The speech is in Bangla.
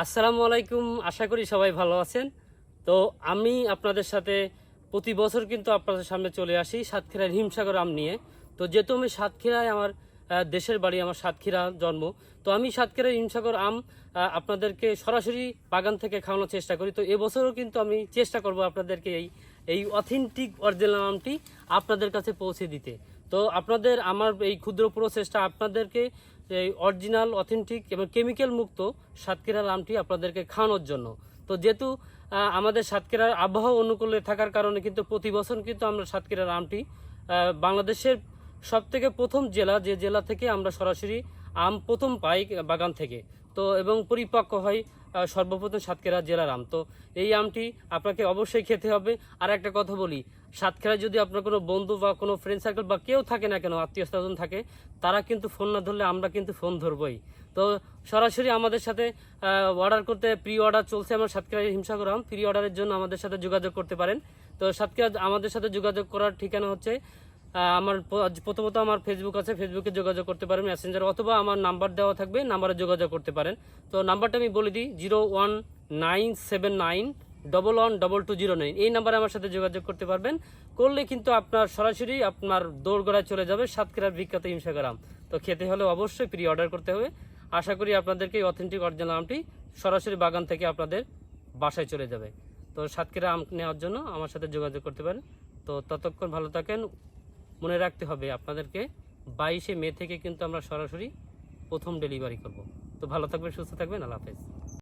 আসসালামু আলাইকুম, আশা করি সবাই ভালো আছেন। তো আমি আপনাদের সাথে প্রতি বছর কিন্তু আপনাদের সামনে চলে আসি সাতক্ষীরার হিমসাগর আম নিয়ে। তো যেহেতু আমি সাতক্ষীরায় আমার দেশের বাড়ি, আমার সাতক্ষীরা জন্ম, তো আমি সাতক্ষীরার হিমসাগর আম আপনাদেরকে সরাসরি বাগান থেকে খাওয়ানোর চেষ্টা করি। তো এবছরও কিন্তু আমি চেষ্টা করব আপনাদেরকে এই এই অথেন্টিক অরিজিনাল আমটি আপনাদের কাছে পৌঁছে দিতে। তো আপনাদের, আমার এই ক্ষুদ্র প্রচেষ্টা আপনাদেরকে এই অরিজিনাল অথেন্টিক এবং কেমিক্যাল মুক্ত সাতক্ষীরার আমটি আপনাদেরকে খাওয়ানোর জন্য। তো যেহেতু আমাদের সাতক্ষীরার আবহাওয়া অনুকূলে থাকার কারণে কিন্তু প্রতি বছর কিন্তু আমরা সাতক্ষীরার আমটি বাংলাদেশের সব থেকে প্রথম জেলা যে জেলা থেকে আমরা সরাসরি আম প্রথম পাই বাগান থেকে। তো এবং পরিপক্ক হয় সর্বপ্রথম সাতক্ষীরা জেলার আম। তো এই আমটি আপনাকে অবশ্যই খেতে হবে। আর একটা কথা বলি, সাতক্ষীরায় যদি আপনার কোনো বন্ধু বা কোনো ফ্রেন্ড সার্কেল বা কেউ থাকে না কেন, আত্মীয় স্বজন থাকে, তারা কিন্তু ফোন না ধরলে আমরা কিন্তু ফোন ধরবই। তো সরাসরি আমাদের সাথে অর্ডার করতে প্রি অর্ডার চলছে আমার সাতক্ষীরা হিমসাগর আম। প্রি অর্ডারের জন্য আমাদের সাথে যোগাযোগ করতে পারেন। তো সাতক্ষীরা আমাদের সাথে যোগাযোগ করার ঠিকানা হচ্ছে আমার প্রথমত আমার ফেসবুক আছে ফেসবুকে যোগাযোগ করতে পারেন মেসেঞ্জার অথবা আমার নাম্বার দেওয়া থাকবে নাম্বারে যোগাযোগ করতে পারেন। তো নাম্বারটা আমি বলে দিই zero one nine seven nine double one double two zero nine এই নাম্বারে আমার সাথে যোগাযোগ করতে পারবেন। করলে কিন্তু আপনার সরাসরি আপনার দৌড়গড়ায় চলে যাবে সাতক্ষীরার বিখ্যাত হিমসাগরাম তো খেতে হলে অবশ্যই প্রি অর্ডার করতে হবে। আশা করি আপনাদেরকে এই অথেন্টিক অরিজিনাল আমটি সরাসরি বাগান থেকে আপনাদের বাসায় চলে যাবে। তো সাতক্ষীরা আম নেওয়ার জন্য আমার সাথে যোগাযোগ করতে পারেন। তো ততক্ষণ ভালো থাকেন। মনে রাখতে হবে আপনাদেরকে, বাইশে মে থেকে কিন্তু আমরা সরাসরি প্রথম ডেলিভারি করব। তো ভালো থাকবেন, সুস্থ থাকবেন, আল্লাহ হাফেজ।